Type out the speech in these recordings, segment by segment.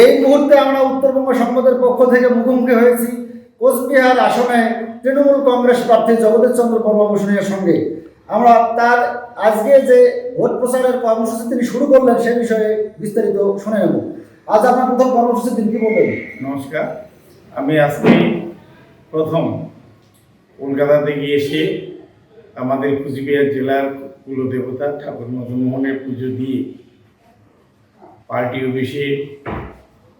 এই মুহূর্তে আমরা উত্তরবঙ্গ সংবাদের পক্ষ থেকে মুখোমুখি হয়েছি। কোচবিহার আসনে তৃণমূল কংগ্রেস প্রার্থী জগদীশ চন্দ্র বর্মা সঙ্গে। আমরা তার আজকে যে ভোট প্রচারের কর্মসূচি তিনি শুরু করলেন সে বিষয়ে বিস্তারিত শুনে নেব। আজ আপনার প্রথম কর্মসূচি দিন, কি বলবেন? নমস্কার। আমি আজকে প্রথম কলকাতাতে গিয়ে এসে আমাদের কুচবিহার জেলার কুলদেবতা ঠাকুর মদনমোহনের পুজো দিয়ে পার্টি অফিসে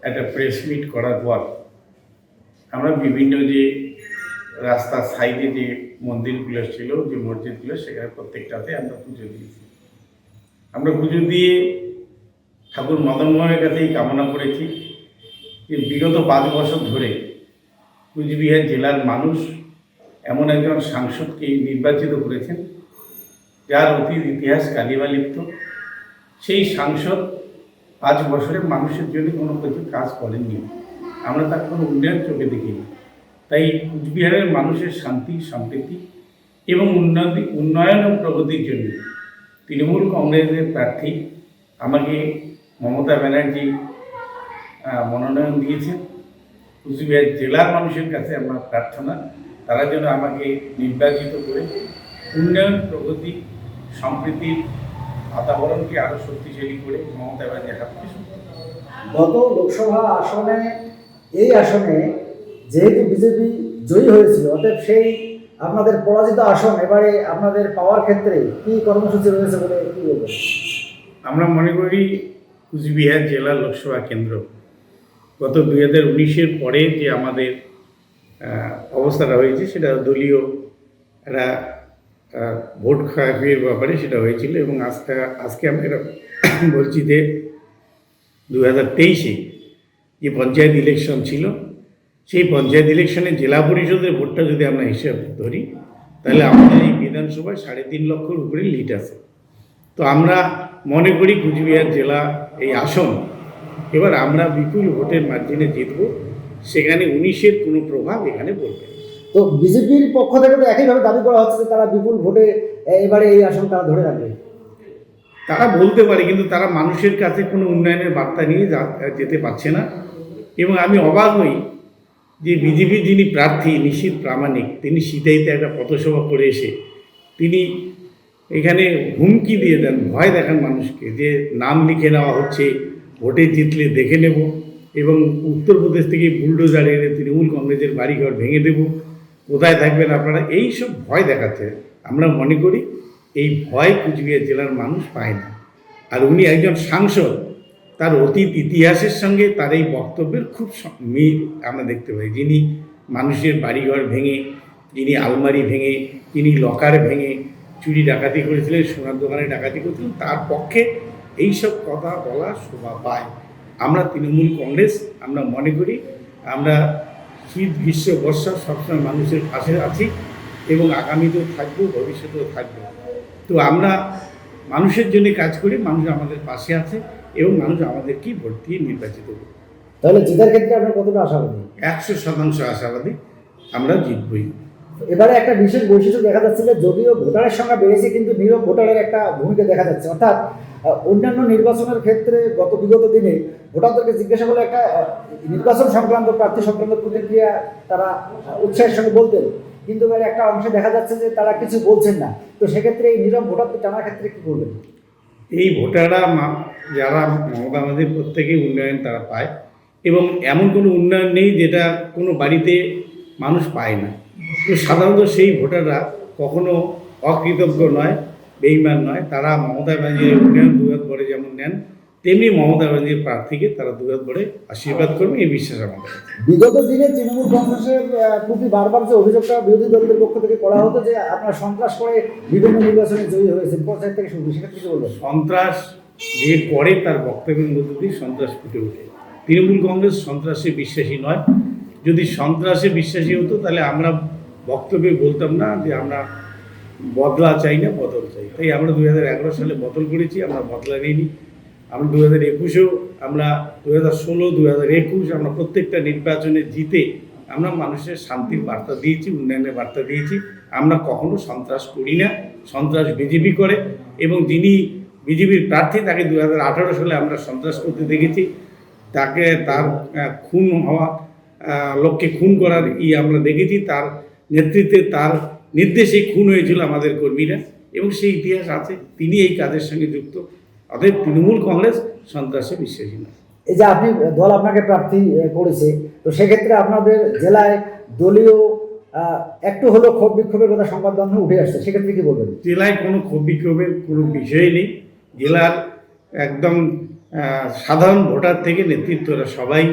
একটা প্রেস মিট করার পর আমরা বিভিন্ন যে রাস্তার সাইডে যে মন্দিরগুলো ছিল, যে মসজিদগুলো সেখানে প্রত্যেকটাতে আমরা পুজো দিয়েছি। আমরা পুজো দিয়ে ঠাকুর মদনমোহনের কাছেই কামনা করেছি যে বিগত পাঁচ বছর ধরে কুচবিহার জেলার মানুষ এমন একজন সাংসদকে নির্বাচিত করেছেন, যার অতীত ইতিহাস কালিমালিপ্ত সেই সাংসদ পাঁচ বছরে মানুষের জন্য কোনো কিছু কাজ করেননি। আমরা তার কোনো উন্নয়ন চোখে দেখিনি। তাই কুচবিহারের মানুষের শান্তি, সম্প্রীতি এবং উন্নতি, উন্নয়ন ও প্রগতির জন্য তৃণমূল কংগ্রেসের প্রার্থী আমাকে মমতা ব্যানার্জি মনোনয়ন দিয়েছেন। কুচবিহার জেলার মানুষের কাছে আমার প্রার্থনা, তারা যেন আমাকে নির্বাচিত করে উন্নয়ন, প্রগতি সম্প্রীতির বাতাবরণকে আরও শক্তিশালী করে মমতা ব্যানার্জির শক্তি গত লোকসভা আসনে এই আসনে যেহেতু বিজেপি জয়ী হয়েছিল অতএব সেই আপনাদের পরাজিত আসন এবারে আপনাদের পাওয়ার ক্ষেত্রে কি কর্মসূচি রয়েছে বলে কি বলবেন? আমরা মনে করি কুচবিহার জেলা লোকসভা কেন্দ্র। গত দুই হাজার উনিশের পরে যে আমাদের অবস্থাটা হয়েছে সেটা দলীয় একটা ভোট খারাপের ব্যাপারে সেটা হয়েছিল এবং আজকে আজকে আমরা বলছি যে দু হাজার তেইশে যে পঞ্চায়েত ইলেকশন ছিল, সেই পঞ্চায়েত ইলেকশনে জেলা পরিষদের ভোটটা যদি আমরা হিসাব ধরি, তাহলে আমাদের এই বিধানসভায় সাড়ে তিন লক্ষর উপরে লিড আছে তো আমরা মনে করি কুচবিহার জেলা এই আসন, এবার আমরা বিপুল ভোটের মার্জিনে জিতব, সেখানে উনিশের কোনো প্রভাব এখানে পড়বে না। তো বিজেপির পক্ষ থেকে তো একইভাবে দাবি করা হচ্ছে যে তারা বিপুল ভোটে এবারে এই আসন তারা ধরে রাখবে। তারা বলতে পারে, কিন্তু তারা মানুষের কাছে কোনো উন্নয়নের বার্তা নিয়ে যেতে পারছে না। এবং আমি অবাক হই যে বিজেপি যিনি প্রার্থী, নিশীত প্রামাণিক, তিনি সিতাইতে একটা পথসভা করে এসে তিনি এখানে হুমকি দিয়ে দেন, ভয় দেখান মানুষকে যে নাম লিখে নেওয়া হচ্ছে, ভোটে জিতলে দেখে নেব এবং উত্তরপ্রদেশ থেকে বুলডোজার এনে তৃণমূল কংগ্রেসের বাড়িঘর ভেঙে দেব। কোথায় থাকবেন আপনারা? এই সব ভয় দেখাচ্ছে। আমরা মনে করি এই ভয় কুচবিহার জেলার মানুষ পায় না। আর উনি একজন সাংসদ, তার অতীত ইতিহাসের সঙ্গে তার এই বক্তব্যের খুব মিল আমরা দেখতে পাই। যিনি মানুষের বাড়িঘর ভেঙে, যিনি আলমারি ভেঙে, যিনি লকার ভেঙে চুরি ডাকাতি করেছিলেন, সোনার দোকানে ডাকাতি করেছিলেন, তার পক্ষে এইসব কথা বলা শোভা পায়। আমরা তৃণমূল কংগ্রেস, আমরা মনে করি আমরা শীত গ্রীষ্ম বর্ষা সবসময় মানুষের পাশে আছি এবং আগামীতেও থাকব ভবিষ্যতেও থাকব। তো আমরা মানুষের জন্য কাজ করি মানুষ আমাদের পাশে আছে এবং মানুষ আমাদেরকেই ভোট দিয়ে নির্বাচিত করবে তাহলে জেতার ক্ষেত্রে আপনার কতটা আশাবাদী? একশো শতাংশ আশাবাদী আমরা জিতবই। এবারে একটা বিশেষ বৈশিষ্ট্য দেখা যাচ্ছে যে যদিও ভোটারের সংখ্যা বেড়েছে কিন্তু নীরব ভোটারের একটা ভূমিকা দেখা যাচ্ছে। অর্থাৎ অন্যান্য নির্বাচনের ক্ষেত্রে গত বিগত দিনে ভোটারদেরকে জিজ্ঞাসা করলে একটা নির্বাচন সংক্রান্ত, প্রার্থী সংক্রান্ত প্রতিক্রিয়া তারা উৎসাহের সঙ্গে বলতেন। কিন্তু এবারে একটা অংশে দেখা যাচ্ছে যে তারা কিছু বলছেন না। তো সেক্ষেত্রে এই নীরব ভোটারদের টানার ক্ষেত্রে কী করবেন এই ভোটাররা যারা মমতা আমাদের প্রত্যেকেই উন্নয়ন তারা পায়। এবং এমন কোনো উন্নয়ন নেই যেটা কোনো বাড়িতে মানুষ পায় না। তো সাধারণত সেই ভোটাররা কখনো অকৃতজ্ঞ নয় বেইমান নয় তারা মমতা ব্যানার্জির উন্নয়ন দুহাত ভরে যেমন নেন তেমনি মমতা ব্যানার্জির প্রার্থীকে তারা দুহাত ভরে আশীর্বাদ করবে এই বিশ্বাস আমাদের বিগত দিনে তৃণমূল কংগ্রেসের প্রতি বারবার যে অভিযোগটা বিরোধী দলদের পক্ষ থেকে করা হতো যে আপনারা সন্ত্রাস করে বিভিন্ন নির্বাচনে জয়ী হয়েছেন পঞ্চায়েত থেকে শুরু সেক্ষেত্রে কি বলবেন? সন্ত্রাস যে করে তার বক্তব্যের মধ্য দিয়ে সন্ত্রাস ফুটে ওঠে। তৃণমূল কংগ্রেস সন্ত্রাসে বিশ্বাসী নয়। যদি সন্ত্রাসে বিশ্বাসী হতো তাহলে আমরা বক্তব্যে বলতাম না যে আমরা বদলা চাই না, বদল চাই। তাই আমরা দুই হাজার এগারো সালে বদল করেছি, আমরা বদলা নিইনি। আমরা দু হাজার একুশেও, আমরা দু হাজার ষোলো দু হাজার একুশ, আমরা প্রত্যেকটা নির্বাচনে জিতে আমরা মানুষের শান্তির বার্তা দিয়েছি, উন্নয়নের বার্তা দিয়েছি। আমরা কখনো সন্ত্রাস করি না, সন্ত্রাস বিজেপি করে এবং যিনি বিজেপির প্রার্থী, তাকে দু হাজার আঠারো সালে আমরা সন্ত্রাস করতে দেখেছি। তাকে তার খুন হওয়া লোককে খুন করার ই আমরা দেখেছি। তার নেতৃত্বে তার নির্দেশে খুন হয়েছিল আমাদের কর্মীরা এবং সেই ইতিহাস আছে তিনি এই কাজের সঙ্গে যুক্ত। অতএব তৃণমূল কংগ্রেস সন্ত্রাসে বিশ্বাসী নয়। এই যে আপনি দল আপনাকে প্রার্থী করেছে তো সেক্ষেত্রে আপনাদের জেলায় দলীয় একটু হলেও ক্ষোভ বিক্ষোভের কথা সংবাদ মাধ্যমে উঠে আসছে সেক্ষেত্রে কি বলবেন? জেলায় কোনো ক্ষোভ বিক্ষোভের কোনো বিষয় নেই। জেলার একদম সাধারণ ভোটার থেকে নেতৃত্বরা সবাই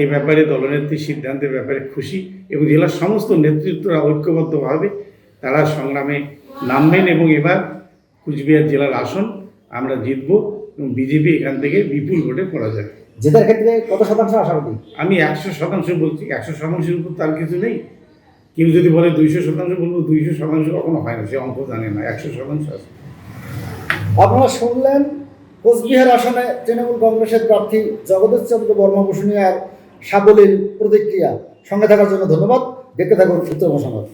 এই ব্যাপারে দলনেত্রীর সিদ্ধান্তের ব্যাপারে খুশি এবং জেলার সমস্ত নেতৃত্বরা ঐক্যবদ্ধভাবে তারা সংগ্রামে নামবেন এবং এবার কুচবিহার জেলার আসন আমরা জিতব এবং বিজেপি এখান থেকে বিপুল ভোটে পরাজয়। জেতার ক্ষেত্রে কত শতাংশ আশাবাদী? আমি একশো শতাংশ বলছি একশো শতাংশের উপর তার কিছু নেই। কেউ যদি বলে দুইশো শতাংশ বলব দুইশো শতাংশ কখনো হয় না সে অঙ্ক জানে না একশো শতাংশ আছে। আপনারা শুনলেন কোচবিহার আসনে তৃণমূল কংগ্রেসের প্রার্থী জগদীশ চন্দ্র বর্মা বসুনিয়ার সাবলীল প্রতিক্রিয়া। সঙ্গে থাকার জন্য ধন্যবাদ। দেখতে থাকুন সংবাদ